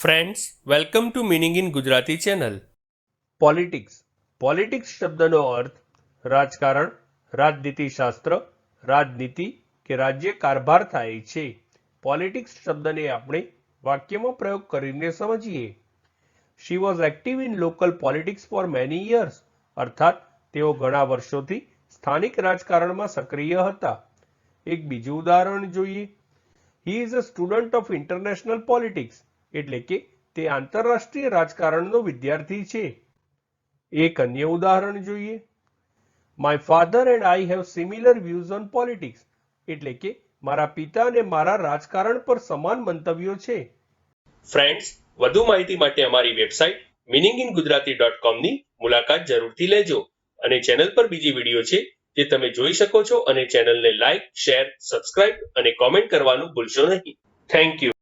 Friends welcome to meaning in Gujarati channel politics politics શબ્દનો અર્થ રાજકારણ રાજનીતિશાસ્ત્ર રાજનીતિ કે રાજ્ય કારભાર થાય છે. પોલિટિક્સ શબ્દને આપણે વાક્યમાં પ્રયોગ કરીને સમજીએ. She was active in local politics for many years અર્થાત, તેઓ ઘણા વર્ષોથી સ્થાનિક રાજકારણમાં સક્રિય હતા. એક બીજું ઉદાહરણ જોઈએ. He is a student of international politics એટલે કે તે આંતરરાષ્ટ્રીય રાજકારણનો વિદ્યાર્થી છે. એક અન્ય ઉદાહરણ જોઈએ. My father and I have similar views on politics એટલે કે મારા પિતા અને મારા રાજકારણ પર સમાન મંતવ્યો છે. ફ્રેન્ડ્સ વધુ માહિતી માટે અમારી website meaning in Gujarati dot કોમની મુલાકાત જરૂરથી લેજો અને ચેનલ પર બીજી વીડિયો છે જે તમે જોઈ શકો છો અને ચેનલને લાઇક શેર સબસ્ક્રાઇબ અને કોમેન્ટ કરવાનું ભૂલશો નહીં. Thank you